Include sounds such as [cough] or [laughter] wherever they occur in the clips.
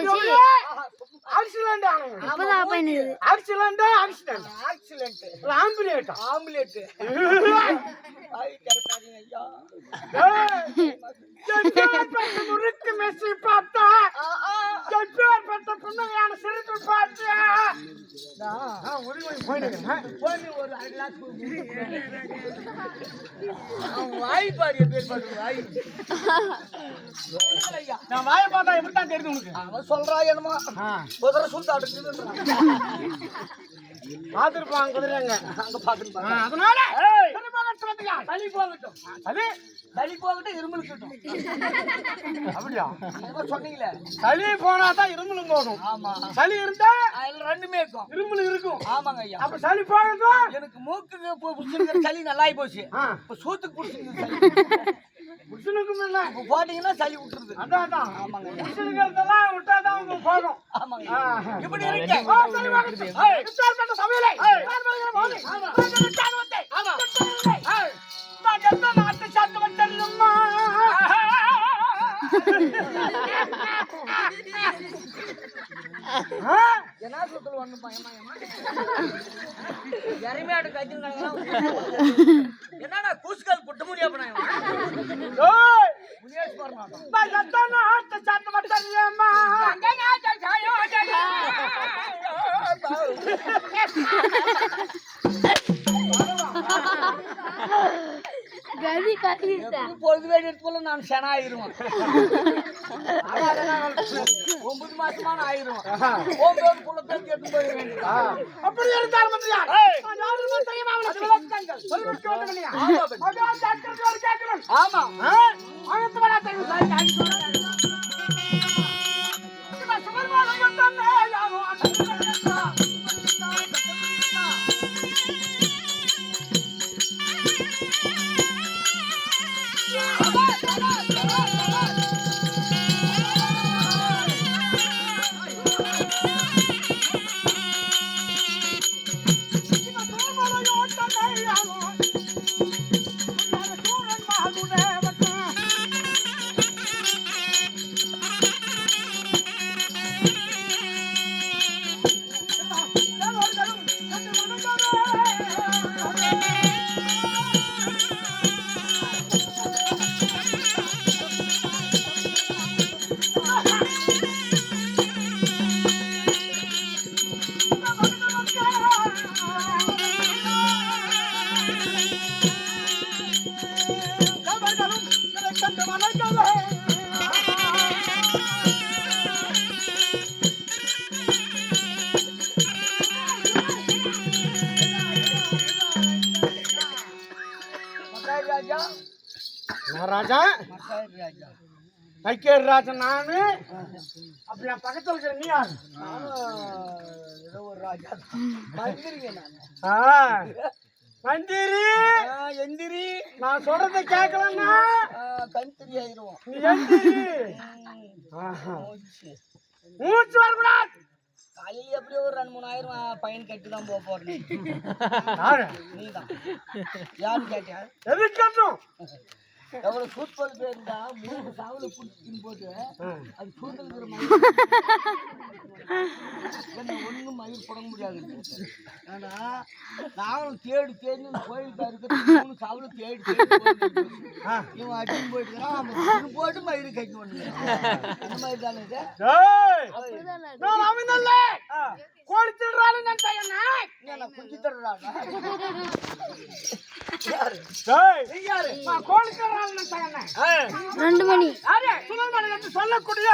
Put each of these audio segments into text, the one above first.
போச்சு. ஆஃப் ஆயிடுது accident accident. Accident. ஆம்புலேட் [laughs] நான் வாய் பார்த்தா எப்படி தான் தெரியுது உனக்கு? அவன் சொல்றா என்னமா. குதிரை சுத்தாடுக்குன்றான் பார்த்துருப்பாங்க குதிரைங்க அங்க பாத்துருப்பாங்க அதனால? வந்துங்க. சளி போகட்டும். சரி சளி போகட்டும் இருமல் இருக்கட்டும் அப்படியா? சொன்னீங்களே. சளி போனா தான் இருமலும் போகும் ஆமா. சளி இருந்தா அதுல ரெண்டுமே இருக்கும். இருமல் இருக்கும். ஆமாங்க ஐயா. அப்ப சளி போகட்டும். எனக்கு மூக்குக்கு பு- புடிச்சிருக்கிற சளி நல்லாயி போச்சு. இப்ப சூத்துக்கு புடிச்சிருக்கிற சளி. புருஷனுக்கும் இல்ல. இப்ப போட்டீங்கன்னா சளி விட்டுருது. அதான் அதான். ஆமாங்க ஐயா. புருஷனுங்கிறதெல்லாம் விட்டாதான் உங்களுக்கு போகும் ஆமாங்க. இப்படி விசாரிப்பட்ட சமையலை. பார்ப்பதற்கு ஆ? என்ன சுத்தல் ஒண்ணு பயமா இறமையாட்டு கத்திருக்காங்களா என்னடா கூசுகால் புட்ட முனியாச்சு பாருங்க நான் எந்த வேடி எடுத்துக்கொள்ள நான் ஆயிருவேன் ஒன்பது ஒன்பது புள்ள பேசி எடுத்து போய் வேண்டியது அப்படி இருந்தாலும்? ஆமா? அவனுக்கு வேணா தெரியும். சரி, ராஜா மக்காய் ராஜா கைக்கேர் ராஜா நானு. அப்படி நான் பக்கத்துல இருக்கிற நீ யாரு? ஏதோ ஒரு ராஜா நான் ஆ, மந்திரி. எந்திரி நான் சொல்றதை கேட்கலன்னா ஆ, கண்திரி ஆயிருவோம் நீ எந்திரி. மூச்சு வரக்கூடாது. காலையில எப்படியோ ஒரு ரெண்டு மூணு ஆயிரம் பையன் கட்டி தான் போக போறேன் யாரு? நீ தான் யாருன்னு கேட்டியா? எது கட்டும்? எவ்வளவு சூப்பர் மூணு சாவுல புடிச்சின்னு போட்டு அது சூழ்நிலை மயில் ஒண்ணும் மயில் புடங்க முடியாது. ஆனா நானும் தேடி தேடி இந்த கோயிலுக்கு இருக்கிற மூணு சாவுல தேடி தேடி போயிட்டு இவன் அடின்னு போயிட்டு அவன் போட்டு மயில் கைக்கு அந்த மாதிரி தானே இது? கோழி திருடுறாரு நான் குஞ்சு ரெண்டு மணி. சொல்லக்கூடிய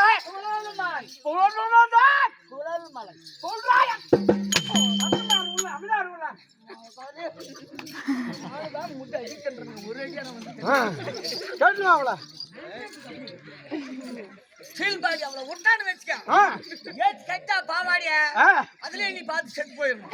அவள. ஃபீல் பாடி அவளை விட்டான்னு வச்சுக்க. ஏத்து கட்டா பாவாடிய? அதுலயே நீ பார்த்து செத்து போயிடணும்.